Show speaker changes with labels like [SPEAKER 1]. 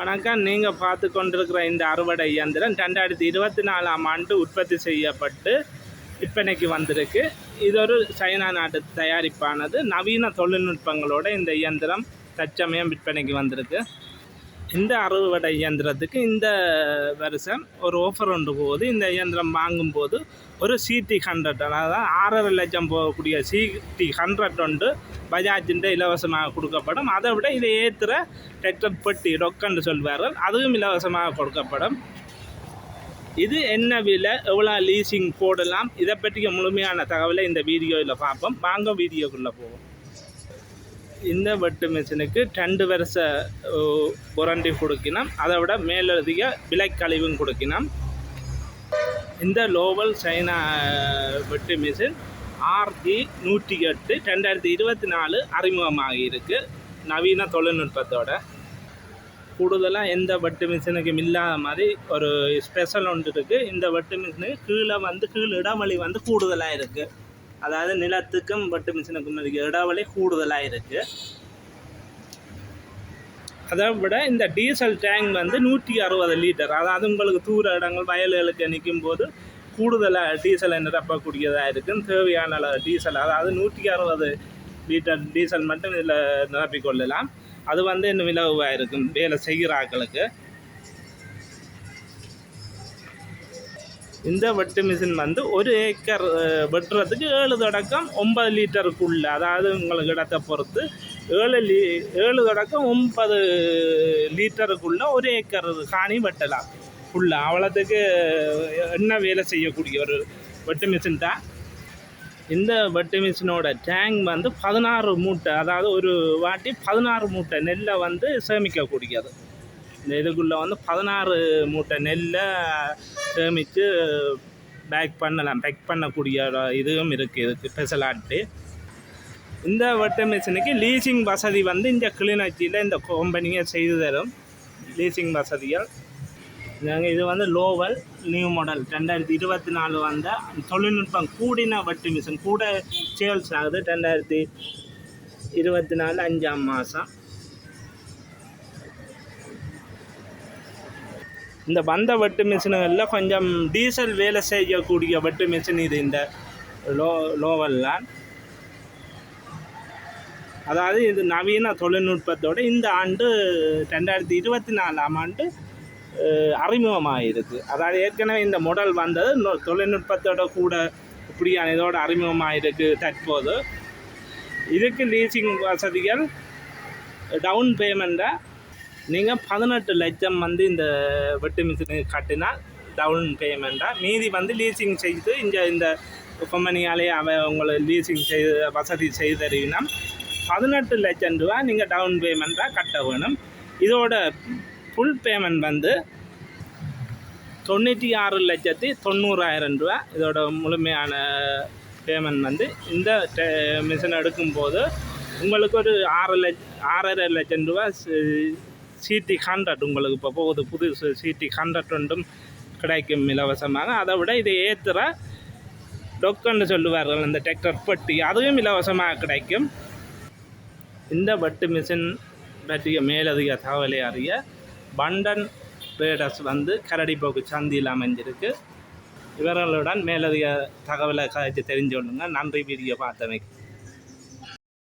[SPEAKER 1] வணக்கம். நீங்கள் பார்த்து கொண்டிருக்கிற இந்த அறுவடை இயந்திரம் ரெண்டாயிரத்தி இருபத்தி நாலாம் ஆண்டு உற்பத்தி செய்யப்பட்டு விற்பனைக்கு வந்திருக்கு. இது ஒரு சைனா நாட்டு தயாரிப்பானது. நவீன தொழில்நுட்பங்களோட இந்த இயந்திரம் தற்சமயம் விற்பனைக்கு வந்திருக்கு. இந்த அறுவடை இயந்திரத்துக்கு இந்த வருஷம் ஒரு ஆஃபர் ஒன்று போகுது இந்த இயந்திரம் வாங்கும்போது ஒரு சிடி ஹண்ட்ரட் அதாவது ஆறரை லட்சம் போகக்கூடிய சிடி ஹண்ட்ரட் ஒன்று பஜாஜின்ற இலவசமாக கொடுக்கப்படும். அதை விட இதை ஏற்றுற டெக்டர் பெட்டி ரொக்கன்று சொல்வார்கள். அதுவும் இலவசமாக கொடுக்கப்படும். இது என்ன விலை? எவ்வளோ லீசிங் போடலாம்? இதை பற்றிய முழுமையான தகவலை இந்த வீடியோவில் பார்ப்போம். வாங்க வீடியோக்குள்ளே போவோம். இந்த வெட்டு மிஷினுக்கு ரெண்டு வருஷ புரண்டி கொடுக்கணும் அதை விட மேலதிக விலைக்கழிவும் கொடுக்கணும் இந்த லோவல் சைனா வெட்டு மிஷின் ஆர்ஜி நூற்றி எட்டு ரெண்டாயிரத்தி இருபத்தி நாலு அறிமுகமாகி இருக்குது நவீன தொழில்நுட்பத்தோட. கூடுதலாக எந்த வெட்டு மிஷினுக்கும் இல்லாத மாதிரி ஒரு ஸ்பெஷல் ஒன்று இருக்குது இந்த வெட்டு மிஷினுக்கு கீழே வந்து கீழ் இடவழி வந்து கூடுதலாக இருக்குது அதாவது நிலத்துக்கும் வெட்டு மிஷினுக்கும் இருக்க இடைவெளி கூடுதலாக இருக்குது அதை விட இந்த டீசல் டேங்க் வந்து நூற்றி அறுபது லிட்டர். அதாவது உங்களுக்கு தூர இடங்கள் வயல்களுக்கு நிற்கும் போது கூடுதலாக டீசலை நிரப்பக்கூடியதாக இருக்கும் தேவையான அளவு டீசல். அதாவது நூற்றி அறுபது லிட்டர் டீசல் மட்டும் இதில் நிரப்பிக்கொள்ளலாம் அது வந்து இன்னும் விலகுவாக இருக்கும் வேலை செய்கிற ஆட்களுக்கு. இந்த வெட்டு மிஷின் வந்து ஒரு ஏக்கர் வெட்டுறதுக்கு ஏழு தொடக்கம் ஒன்பது லிட்டருக்குள்ள அதாவது உங்களுக்கு இடத்தை பொறுத்து ஏழு லீ ஏழு தொடக்கம் ஒன்பது லிட்டருக்குள்ள ஒரு ஏக்கர் காணி வெட்டலாம் ஃபுல்லாக அவ்வளோத்துக்கு என்ன வேலை செய்யக்கூடிய ஒரு வெட்டு மிஷின் தான் இந்த வெட்டு மிஷினோட டேங்க் வந்து பதினாறு மூட்டை அதாவது ஒரு வாட்டி பதினாறு மூட்டை நெல்லை வந்து சேமிக்கக்கூடியது இந்த இதுக்குள்ளே வந்து பதினாறு மூட்டை நெல்லை சேமித்து பேக் பண்ணலாம். பேக் பண்ணக்கூடிய இதுவும் இருக்குது இதுக்கு ஸ்பெஷலாட்டு இந்த வெட்டு மிஷினுக்கு லீசிங் வசதி வந்து இந்த கிளிநொச்சியில் இந்த கம்பெனியை செய்து தரும். லீசிங் வசதிகள். நாங்கள் இது வந்து லோவல் நியூ மாடல் ரெண்டாயிரத்தி இருபத்தி நாலு வந்த தொழில்நுட்பம் கூடின வட்டு மிஷின். கூட சேல்ஸ் ஆகுது. ரெண்டாயிரத்தி இருபத்தி நாலு அஞ்சாம் மாதம் இந்த வந்த வெட்டு மிஷினுகளில் கொஞ்சம் டீசல் வேலை செய்யக்கூடிய வெட்டு மிஷின் இது இந்த லோ லோவல்லாம் அதாவது இது நவீன தொழில்நுட்பத்தோட இந்த ஆண்டு ரெண்டாயிரத்தி இருபத்தி நாலாம் ஆண்டு அறிமுகமாகிருக்கு அதாவது ஏற்கனவே இந்த மாடல் வந்தது தொழில்நுட்பத்தோட கூட இப்படியான இதோட அறிமுகமாகிருக்கு தற்போது. இதுக்கு லீசிங் வசதிகள் டவுன் பேமெண்ட்டை நீங்கள் பதினெட்டு லட்சம் வந்து இந்த வெட்டு மிஷினுக்கு கட்டினா டவுன் பேமெண்ட்டாக மீதி வந்து லீசிங் செய்து இங்கே இந்த கம்பெனியாலே அவ உங்களை லீசிங் செய்து வசதி செய்து தருவினா பதினெட்டு லட்சம் ரூபா நீங்கள் டவுன் பேமெண்ட்டாக கட்ட வேணும். இதோட ஃபுல் பேமெண்ட் வந்து தொண்ணூற்றி ஆறு லட்சத்தி தொண்ணூறாயிரம் ரூபா. இதோட முழுமையான பேமெண்ட் வந்து இந்த மிஷின் எடுக்கும்போது உங்களுக்கு ஒரு ஆறு லட்ச ஆறரை லட்சம் ரூபா சிடி ஹண்ட்ரட் உங்களுக்கு இப்போ போகுது புதுசு சிடி ஹண்ட்ரட் ஒன்றும் கிடைக்கும் இலவசமாக. அதை விட இதை ஏற்றுற டொக்கன்னு சொல்லுவார்கள் இந்த டிராக்டர் பட்டி அதுவும் இலவசமாக கிடைக்கும். இந்த பட்டு மிஷின் பற்றிய மேலதிக தகவலை அறிய பண்டன் ட்ரேடர்ஸ் வந்து கரடிப்போக்கு சந்தியில் அமைஞ்சிருக்கு. இவர்களுடன் மேலதிக தகவலை கதைச்சு தெரிஞ்சு கொள்ளுங்க நன்றி. வீடியோ பார்த்தமைக்கு.